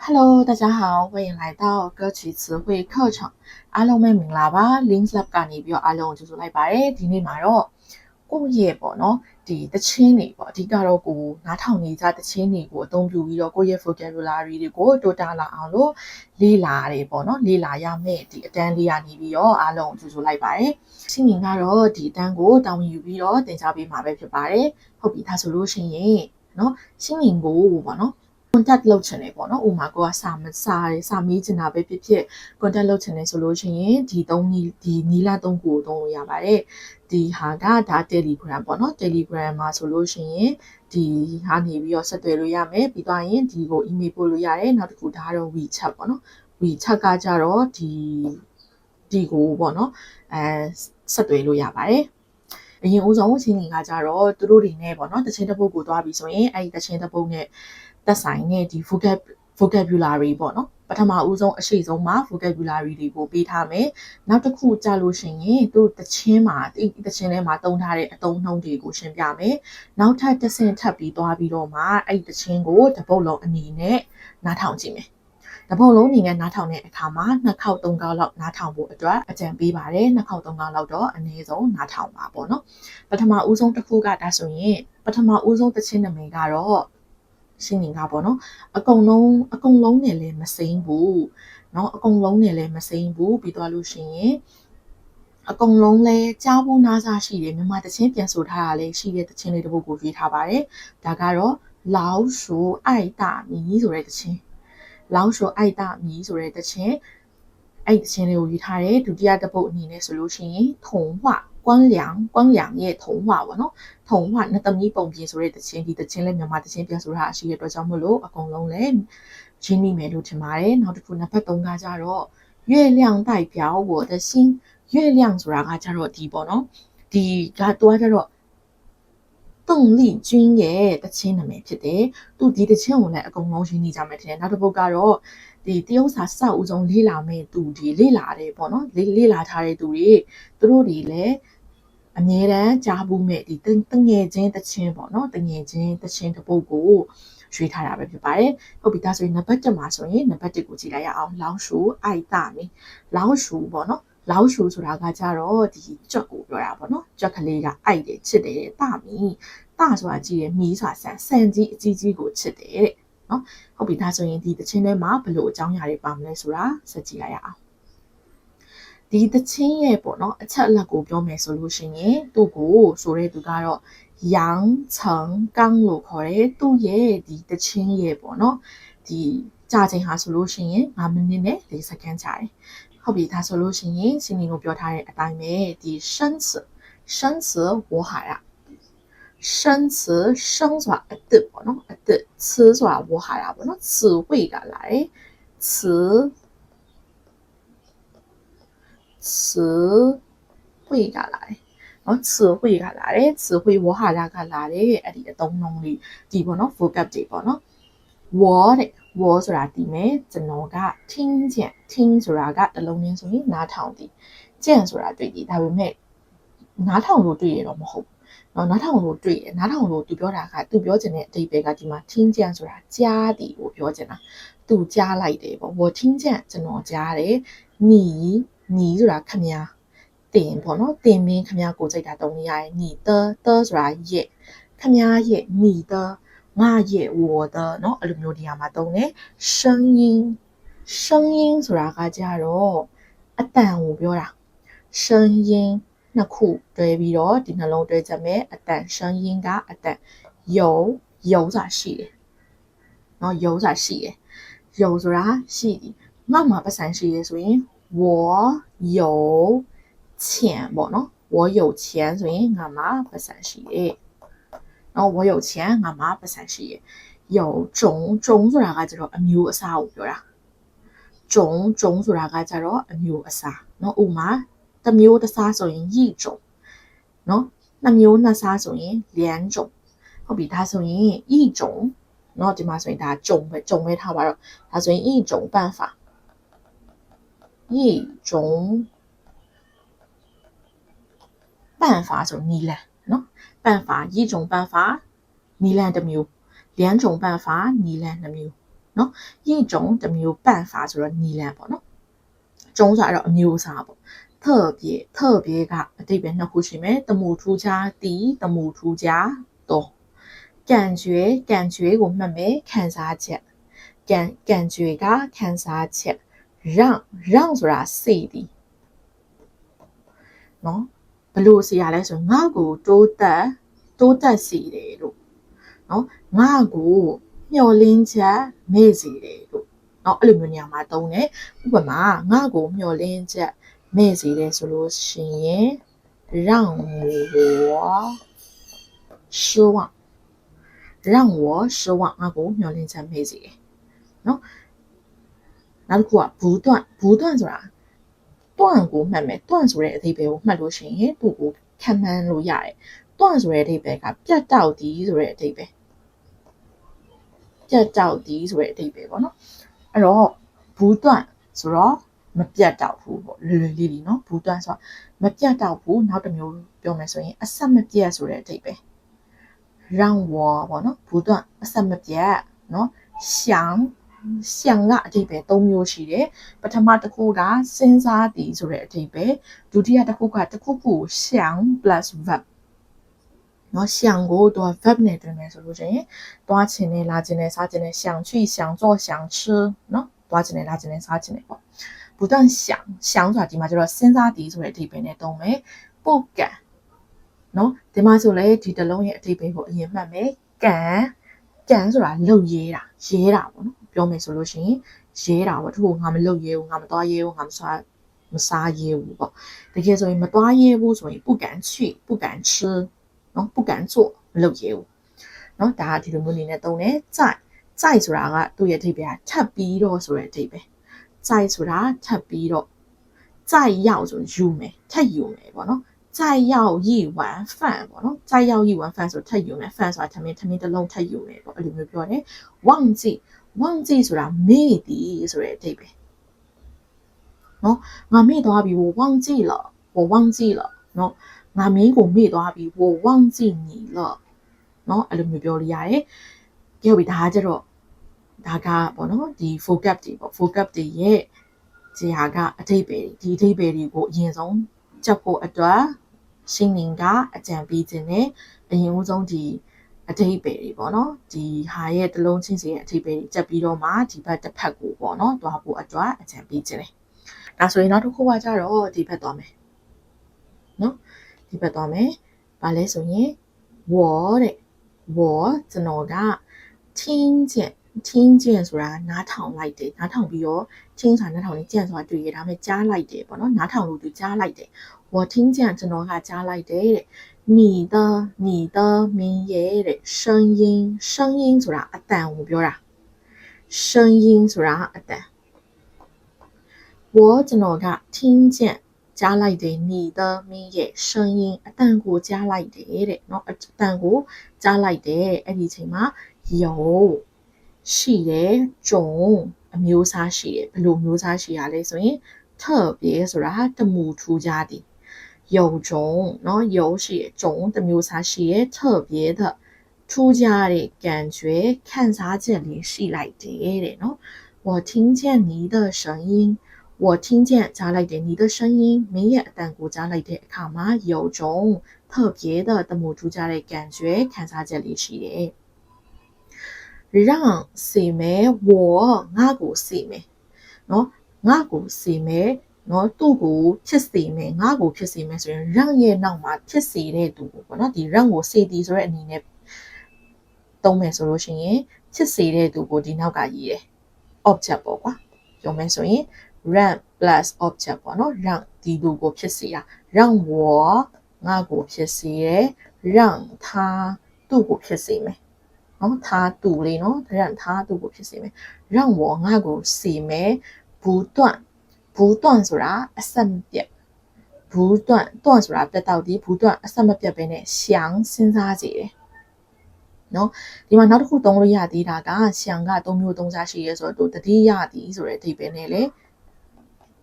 Hello，大家好，欢迎来到歌曲词汇课程。အားလုံးပဲမင်္ဂလာပါ Links Lab ကနေပြီးတော့အားလုံးကိုကြိုဆိုလိုက်ပါတယ်ဒီနေ့မှာတော့ကိုယ့်ရဲ့ပေါ့နော်ဒီတချင်းတွေပေါ့အဓိကတော့ကိုနားထောင်နေကြတချင်းတွေကိုအသုံးပြုပြီးတော့ကိုယ့်ရဲ့ vocabulary တွေကိုတိုးတာလာအောင်လို့လေ့လာရတယ်ပေါ့နော်လေ့လာရမယ့်ဒီအတန်းလေးကနေပြီးတော့အားလုံးကိုကြိုဆိုလိုက်ပါတယ်ရှင်းမြင်ကတော့ဒီအတန်းကိုတောင်းယူပြီးတော့သင်ကြားပေးမှာပဲဖြစ်ပါတယ်ဟုတ်ပြီဒါဆိုလို့ရှိရင်နော်ရှင်းမြင်ကိုပေါ့နော် contact လုပ်ချင်တယ်ပေါ့နော်ဥမာကိုကစာမစာစာမေးချင်တာပဲဖြစ်ဖြစ် contact လုပ်ချင်တယ်ဆိုလို့ရှိရင်ဒီသုံးနီးဒီနီလာသုံးခုကိုသုံးလို့ရပါတယ်ဒီဟာကဒါ Telegram ပေါ့နော် Telegram မှာဆိုလို့ရှိရင်ဒီဟာနေပြီးတော့ဆက်သွယ်လို့ရမယ်ပြီးသွားရင်ဒီကို email ပို့လို့ရတယ်နောက်တစ်ခုဒါကတော့ WeChat ပေါ့နော် WeChat ကကြတော့ဒီဒီကိုပေါ့နော်အဲဆက်သွယ်လို့ရပါတယ်အရင်ဦးဆုံးချင်းကြီးကကြတော့သူတို့တွေနဲ့ပေါ့နော်တချင်းတစ်ပုတ်ကိုသွားပြီဆိုရင်အဲ့ဒီတချင်းတစ်ပုတ်နဲ့ သက်ဆိုင်တဲ့ဒီ vocab vocabulary ပေါ့နော်ပထမဦးဆုံးအရှိဆုံးမှာ vocabulary တွေကိုပေးထားမယ်နောက်တစ်ခုကြာလို့ရှိရင်သူတချင်းမှာဒီတချင်းထဲမှာတုံးထားတဲ့အတုံးနှုံးတွေကိုရှင်းပြမယ်နောက်ထပ်တစ်ဆင့်ထပ်ပြီးသွားပြီးတော့မှအဲ့ဒီတချင်းကိုတပုတ်လုံးအနေနဲ့နားထောင်ကြည့်မယ်တပုတ်လုံးအနေနဲ့နားထောင်တဲ့အခါမှာနှစ်ခေါက်သုံးခေါက်လောက်နားထောင်ဖို့အတွက်အကြံပေးပါတယ်နှစ်ခေါက်သုံးခေါက်လောက်တော့အနည်းဆုံးနားထောင်ပါပေါ့နော်ပထမဦးဆုံးတစ်ခုကဒါဆိုရင်ပထမဦးဆုံးတချင်းနာမည်ကတော့ ရှင်းနေတာပေါ့နော်အကုန်လုံးအကုန်လုံးနဲ့လည်းမစိမ့်ဘူးเนาะအကုန်လုံးနဲ့လည်းမစိမ့်ဘူးပြီးသွားလို့ရှိရင်အကုန်လုံးလဲကြားဖို့နားစားရှိတယ်မြန်မာတချင်းပြန်ဆိုထားတာလည်းရှိတဲ့တချင်းလေးတစ်ပုဒ်ကိုရွေးထားပါတယ်ဒါကတော့လောင်းရှူအိုက်တာမီဆိုတဲ့တချင်းလောင်းရှူအိုက်တာမီဆိုတဲ့တချင်း အဲ့တချင်းလေးကိုရွေးထားတယ်ဒုတိယတစ်ပုဒ်အနေနဲ့ဆိုလို့ရှိရင်ထုံဝကွမ်းလျံကွမ်းလျံရဲ့ထုံဝပေါ့နော်ထုံဝနှစ်သမီးပုံပြင်ဆိုတဲ့တခြင်းဒီတခြင်းလည်းမြန်မာတခြင်းပြန်ဆိုတာရှိရတဲ့အတွက်ကြောင့်မို့လို့အကုန်လုံးလည်းရင်းနှီးမယ်လို့ထင်ပါတယ်နောက်တစ်ခုနံပါတ်3ကကြတော့月亮代表我的心月亮ဆိုတာကကြတော့ဒီပေါ့နော်ဒီကတူကကြတော့ 邓丽君ရဲ့တခြင်းနာမည်ဖြစ်တယ်သူဒီတခြင်းကိုလည်းအကုန်လုံးရင်းနှီးကြမယ်ထင်တယ်နောက်တစ်ပုဒ်ကတော့ဒီတရုတ်စာစောက်ဦးဆုံးလေးလာမဲ့သူဒီလေးလာတယ်ပေါ့နော်လေးလေးလာထားတဲ့သူတွေသူတို့တွေလည်းအမြဲတမ်းကြားဘူးမဲ့ဒီတငယ်ချင်းတချင်းပေါ့နော်တငယ်ချင်းတချင်းတစ်ပုတ်ကိုရွေးထားတာပဲဖြစ်ပါတယ်ဟုတ်ပြီဒါဆိုရင်နံပါတ်1မှာဆိုရင်နံပါတ်1ကိုကြည့်လိုက်ရအောင်လောင်းရှူအိုက်တာမီလောင်းရှူပေါ့နော် လောင်းရှူဆိုတာကကြတော့ဒီကြွက်ကိုပြောတာပေါ့နော်ကြွက်ကလေးကအိုက်တယ်ချစ်တယ်တာမီတာဆိုတာကြည့်ရမီးဆိုတာဆန်ဆန်ကြီးအကြီးကြီးကိုချစ်တယ်တဲ့နော်ဟုတ်ပြီဒါဆိုရင်ဒီတခြင်းထဲမှာဘယ်လိုအကြောင်းအရာတွေပါမလဲဆိုတာဆက်ကြည့်လိုက်ရအောင်ဒီတချင်းရဲ့ပေါ့နော်အချက်အလက်ကိုပြောမယ်ဆိုလို့ရှိရင်သူ့ကိုဆိုတဲ့သူကတော့ယန်းချန်ကန်လို့ခေါ်တယ်သူ့ရဲ့ဒီတချင်းရဲ့ပေါ့နော်ဒီ ကြာချိန်ဟာဆိုလို့ရှိရင်9မိနစ်နဲ့4စက္ကန့်ကြာတယ်ဟုတ်ပြီဒါဆိုလို့ရှိရင်စီနီကိုပြောထားတဲ့အတိုင်းပဲဒီ生词生词我海啊生词生ဆိုတာအစ်စ်ပေါ့နော်အစ်စ်词ဆိုတာ我海啊ပေါ့နော်词汇ကလာတယ်词词汇ကလာတယ်နော်词汇ကလာတယ်词汇ဝဟာရကလာတယ်အဲ့ဒီအသုံးနှုန်းလေးဒီပေါ့နော် vocab တွေပေါ့နော်ဝေါ်တဲ့ wall ဆိုတာတည်မယ်ကျွန်တော်က ting ကျင့် ting ဆိုတာကတလုံးရင်းဆိုရင်နားထောင်တည်ကျင့်ဆိုတာတွေ့တည်ဒါပေမဲ့နားထောင်လို့တွေ့ရတော့မဟုတ်နော်နားထောင်လို့တွေ့ရနားထောင်လို့သူပြောတာကသူပြောချင်တဲ့အတိတ်ပဲကဒီမှာ ting ကျင့်ဆိုတာကြားတည်ကိုပြောချင်တာသူကြားလိုက်တယ်ပေါ့ wall ting ကျင့်ကျွန်တော်ကြားတယ်ညီညီဆိုတာခမညာတင်ပေါ့နော်တင်မင်းခမရကိုကြိုက်တာတုံးရရဲ့ညီတတဆိုတာရဲ့ခမရရဲ့ညီတ ငါရဲ့我的เนาะအဲ့လိုမျိုးနေရာမှာတုံးတယ်声音声音ဆိုတာကကြတော့အတန်ကိုပြောတာ声音နှစ်ခုတွဲပြီးတော့ဒီနှလုံးတွဲချက်မယ်အတန်声音ကအတန်有有ဆိုတာရှိတယ်เนาะ有ဆိုတာရှိတယ်有ဆိုတာရှိတယ်ငါမှာပတ်စံရှိတယ်ဆိုရင်我有钱ပေါ့နော်我有钱ဆိုရင်ငါမှာပတ်စံရှိတယ် နော်ဝရုပ်ချင်ငါမှာပတ်စံရှိရယ်ရုံဂျုံဂျုံဆိုတာကကျတော့အမျိုးအစားကိုပြောတာဂျုံဂျုံဆိုတာကကျတော့အမျိုးအစားနော်ဥမာတစ်မျိုးတစ်စားဆိုရင်ရီဂျုံနော်နှစ်မျိုးနှစ်စားဆိုရင်လျန်ဂျုံဟုတ်ပြီဒါဆိုရင်ရီဂျုံနော်ဒီမှာဆိုရင်ဒါဂျုံပဲဂျုံပဲထားပါတော့ဒါဆိုရင်ရီဂျုံပန့်ဖာရီဂျုံပန့်ဖာဆိုနီလန်နော် 办法一种办法နီလန်တစ်မျိုး两种办法နီလန်တစ်မျိုး နော်一种တစ်မျိုး办法ဆိုတော့နီလန်ပေါ့နော်ကျုံးဆိုတော့အမျိုးအစားပေါ့特别特别ကအတိတ်ပဲနှစ်ခုရှိမယ်တမှုထူးခြားတီတမှုထူးခြားတော့感觉感觉ကိုမှတ်မယ်ခံစားချက်感感觉ကခံစားချက်让让ဆိုတာစိတ်ဒီနော် ဘလို့စီရလဲဆိုငါ့ကိုတိုးတက်တိုးတက်စီတယ်လို့နော်ငါ့ကိုမျောလင်းချက်မေ့စီတယ်လို့နော်အဲ့လိုမျိုးနေရာမှာတုံးတယ်ဥပမာငါ့ကိုမျောလင်းချက်မေ့စီတယ်ဆိုလို့ရှိရင်让我失望让我失望ငါ့ကိုမျောလင်းချက်မေ့စီတယ်နော်နောက်တစ်ခုကဘူးတွန့်ဘူးတွန့်ဆိုတာ တွန့်ကိုမှတ်မယ်တွန့်ဆိုတဲ့အဓိပ္ပာယ်ကိုမှတ်လို့ရှိရင်သူ့ကိုခံမှန်းလို့ရတယ်တွန့်ဆိုတဲ့အဓိပ္ပာယ်ကပြတ်တောက်သည်ဆိုတဲ့အဓိပ္ပာယ်ပြတ်တောက်သည်ဆိုတဲ့အဓိပ္ပာယ်ပေါ့နော်အဲ့တော့ဘူးတွန့်ဆိုတော့မပြတ်တောက်ဘူးပေါ့လွယ်လွယ်လေးလीနော်ဘူးတွန့်ဆိုတော့မပြတ်တောက်ဘူးနောက်တစ်မျိုးပြောမယ်ဆိုရင်အဆက်မပြတ်ဆိုတဲ့အဓိပ္ပာယ်让我ပေါ့နော်ဘူးတွန့်အဆက်မပြတ်နော်想想ရှံကအဓိပ္ပာယ်၃မျိုးရှိတယ်ပထမတစ်ခုကစဉ်းစားသည်ဆိုတဲ့အဓိပ္ပာယ်ဒုတိယတစ်ခုကတစ်ခုခုရှံ plus verb နော်ရှံကိုတော့ verb နဲ့တွင်မယ်ဆိုလို့ရှိရင်တွားချင်တယ်လာချင်တယ်စားချင်တယ်想去想做想吃နော်တွားချင်တယ်လာချင်တယ်စားချင်တယ်ပေါ့不断想想ဆိုတာဒီမှာကျတော့စဉ်းစားသည်ဆိုတဲ့အဓိပ္ပာယ်နဲ့တုံးမယ်ပုတ်ကန်နော်ဒီမှာဆိုလေဒီတစ်လုံးရဲ့အဓိပ္ပာယ်ကိုအရင်မှတ်မယ်ကန်ကန်ဆိုတာလှုပ်ရဲတာရဲတာပေါ့နော် ပြောမယ်ဆိုလို့ရှိရင်ရဲတာပေါ့သူကငါမလုပ်ရဲဘူးငါမသွားရဲဘူးငါမစားမစားရဲဘူးပေါ့တကယ်ဆိုရင်မသွားရဲဘူးဆိုရင်不敢去不敢吃နော်不敢做မလုပ်ရဲဘူးနော်ဒါကဒီလိုမျိုးနေနဲ့တုံးတယ်ကြိုက်ကြိုက်ဆိုတာကသူ့ရဲ့အဓိပ္ပာယ်ထပ်ပြီးတော့ဆိုတဲ့အဓိပ္ပာယ်ကြိုက်ဆိုတာထပ်ပြီးတော့ကြိုက်ရောက်ဆိုယူမယ်ထပ်ယူမယ်ပေါ့နော်再要一碗饭ပေါ့နော်再要一碗饭ဆိုထပ်ယူမယ်饭ဆိုတာထမင်းထမင်းတစ်လုံးထပ်ယူမယ်ပေါ့အဲ့လိုမျိုးပြောတယ်忘记 ဝမ်ကြီးဆိုတာမေ့သည်ဆိုတဲ့အဓိပ္ပာယ်နော်ငါမေ့သွားပြီဝမ်ကြီးလောဝမ်ကြီးလောနော်ငါမင်းကိုမေ့သွားပြီဝဝမ်ကြီးညီလောနော်အဲ့လိုမျိုးပြောလို့ရတယ်ပြောပြီးဒါကြတော့ဒါကပေါ့နော်ဒီ vocab တွေပေါ့ vocab တွေရဲ့ဇာကအဓိပ္ပာယ်ဒီအဓိပ္ပာယ်တွေကိုအရင်ဆုံးချက်ဖို့အတွက်ရှင်းလင်းကအကြံပေးခြင်းနဲ့အရင်ဆုံးဒီ အထိပယ်တွေပေါ့နော်ဒီဟာရဲ့တလုံးချင်းစီရဲ့အထိပယ်တွေကြက်ပြီးတော့မှဒီဘက်တစ်ဖက်ကိုပေါ့နော်သွားဖို့အတွက်အကြံပေးခြင်းလေဒါဆိုရင်နောက်တစ်ခုကကြတော့ဒီဘက်သွားမယ်နော်ဒီဘက်သွားမယ်ဘာလဲဆိုရင် wall တဲ့ wall ကျွန်တော်ကချင်းချင်းချင်းချင်းဆိုတာနားထောင်လိုက်တယ်နားထောင်ပြီးတော့ချင်းစာနားထောင်နေကြံဆိုတာတွေ့ရဒါပေမဲ့ကြားလိုက်တယ်ပေါ့နော်နားထောင်လို့သူကြားလိုက်တယ် watching ကြံကျွန်တော်ကကြားလိုက်တယ်တဲ့ 你的你的名言တဲ့声音声音ဆိုတာအတန်ကိုပြောတာ声音ဆိုတာအတန်我ကျွန်တော်က听见ကြားလိုက်တယ်你的名言声音အတန်ကိုကြားလိုက်တယ်တဲ့เนาะအတန်ကိုကြားလိုက်တယ်အဲ့ဒီအချိန်မှာ有ရှိတယ်ဂျုံအမျိုးအစားရှိတယ်ဘယ်လိုမျိုးစားရှိရလဲဆိုရင်特别ဆိုတာတမူထူးခြားသည် 有种เนาะ有是种的မျိုး啥是特别的出家的感觉，看啥这里是来的的喏。我听见你的声音，我听见加来的你的声音，明夜但古加来的卡嘛有种特别的的母猪家的感觉，看啥这里是的。让谁没我，我古谁没，喏，我古谁没。我度过 kissing me 那让也闹麻七十来度过那得让我 cd 说呢？你呢？后面说说流行音十来度过那个音 object forgot don't make mess around 让你度过七十呀让我那个七十没让他度过 kissing 他让他度过七十没让我那个什么不断 ဘူးတွန့်ဆိုတာအဆက်မပြတ်ဘူးတွန့်တွန့်ဆိုတာပြတ်တောက်သည်ဘူးတွန့်အဆက်မပြတ်ပဲနဲ့ရှောင်စဉ်းစားကြည့်တယ်နော်ဒီမှာနောက်တစ်ခုသုံးလို့ရသေးတာကရှောင်က၃မျိုး၃စားရှိရဲဆိုတော့တတိယသည်ဆိုတဲ့အဓိပ္ပာယ်နဲ့လေ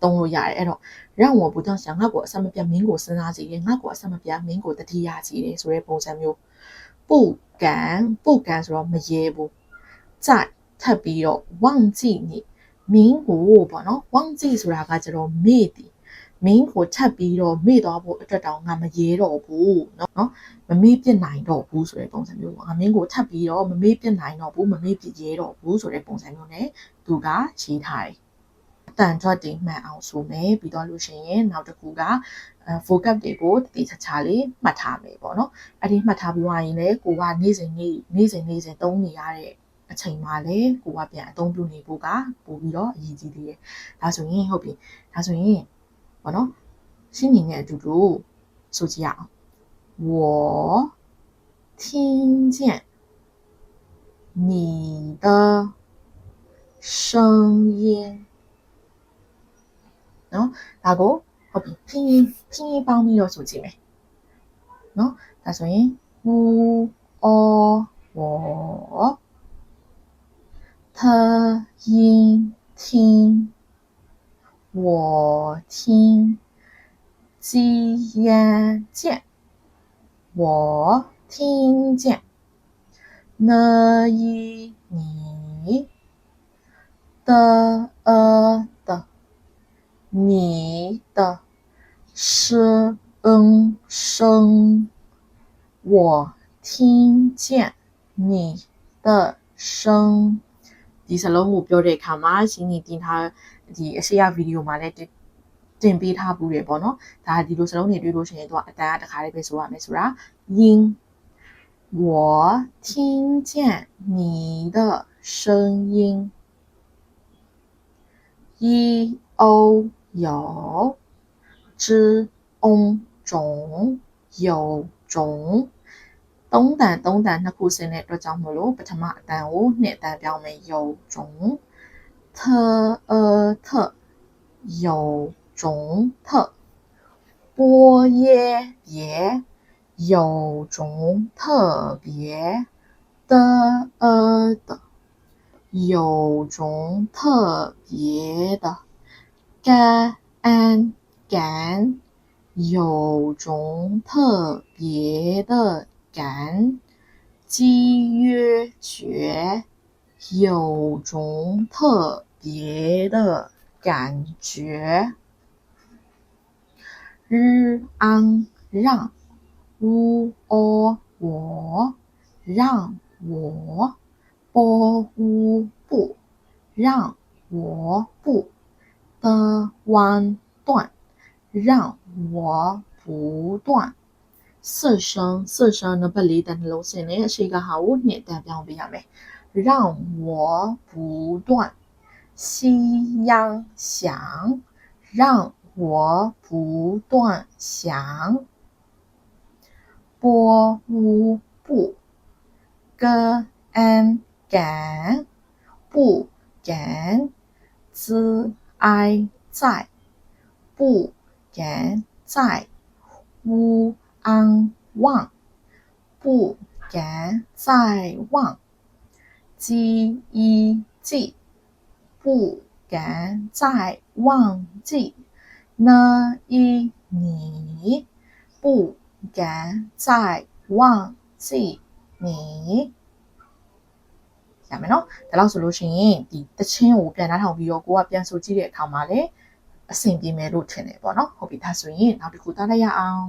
သုံးလို့ရတယ်အဲ့တော့ရဝံဘူတန်ရှောင်ငါ့ကိုအဆက်မပြတ်မင်းကိုစဉ်းစားကြည့်ရဲငါ့ကိုအဆက်မပြတ်မင်းကိုတတိယကြည့်ရဲဆိုတဲ့ပုံစံမျိုးပုတ်ကန်ပုတ်ကန်ဆိုတော့မရေဘူးကြိုက်ထပ်ပြီးတော့ဝန့်ကြည့်နေ မင်းကိုပေါ့နော်忘记ဆိုတာကကျတော့မေ့တယ်မင်းကိုထပ်ပြီးတော့မေ့သွားဖို့အတွက်တောင်ငါမရဲတော့ဘူးเนาะမမေ့ပြစ်နိုင်တော့ဘူးဆိုတဲ့ပုံစံမျိုးပေါ့ငါမင်းကိုထပ်ပြီးတော့မမေ့ပြစ်နိုင်တော့ဘူးမမေ့ပြစ်ရဲတော့ဘူးဆိုတဲ့ပုံစံမျိုးနဲ့သူကရေးထားတယ်အတန်ကြွတင်မှန်အောင်ဆိုမယ်ပြီးတော့လို့ရှိရင်နောက်တစ်ခုကအဲ focus တွေကိုတတိချာချာလေးမှတ်ထားမယ်ပေါ့နော်အဲ့ဒီမှတ်ထားပြီးသွားရင်လည်းကိုကနေ့စဉ်နေ့နေ့စဉ်နေ့စဉ်သုံးနေရတဲ့အ ချိန်မှာလည်းကိုကပြန်အသုံးပြုနေဖို့ကပို့ပြီးတော့အရေးကြီးသေးတယ်ဒါဆိုရင်ဟုတ်ပြီဒါဆိုရင်ပေါ့နော်ရှင်းနေတဲ့အတူတူဆိုကြည့်ရအောင်我听见你的声音နော်ဒါကိုဟုတ်ပြီ拼音拼音ပေါင်းပြီးတော့ဆိုကြည့်မယ်နော်ဒါဆိုရင်乌哦我 特音听我听鸡眼见我听见。呢一你的呃的你的声声我听见你的声。 ဒီစလုံးကိုပြောတဲ့အခါမှာရှင်းနေတင်ထားဒီအရှိရဗီဒီယိုမှာလည်းတင်ပေးထားဘူးတယ်ပေါ့နော်ဒါဒီလိုစလုံးတွေတွေ့လို့ရှိရင်တော့အတန်ကတခါလေးပဲဆိုရမယ်ဆိုတာ音我听见你的声音一欧有之翁种有种 သုံးတန်သုံးတန်နှစ်ခုဆင်းတဲ့အတွက်ကြောင့်မလို့ပထမအတန်ကိုနှစ်တန်ပြောင်းမယ်有种特呃特有种特波耶别有种特别的呃的有种特别的干安感有种特别的 感激约觉有种特别的感觉。日安让乌哦我让我波乌不让我不的弯断让我不断四声四声呢不离的楼线呢是一个好念的标比下面让我不断夕阳响让我不断想。波乌不歌安感不敢自哀在不敢在乌 安望不敢再望记一记不敢再忘记那一你不敢再忘记你ရမယ်နော်ဒါလို့ဆိုလို့ရှိရင်ဒီတချင်းကိုပြန်နှားထောင်ပြီးတော့ကိုကပြန်ဆိုကြည့်တဲ့အခါမှာလည်းအဆင်ပြေမယ်လို့ထင်တယ်ပေါ့နော်ဟုတ်ပြီဒါဆိုရင်နောက်တစ်ခုသားလိုက်ရအောင်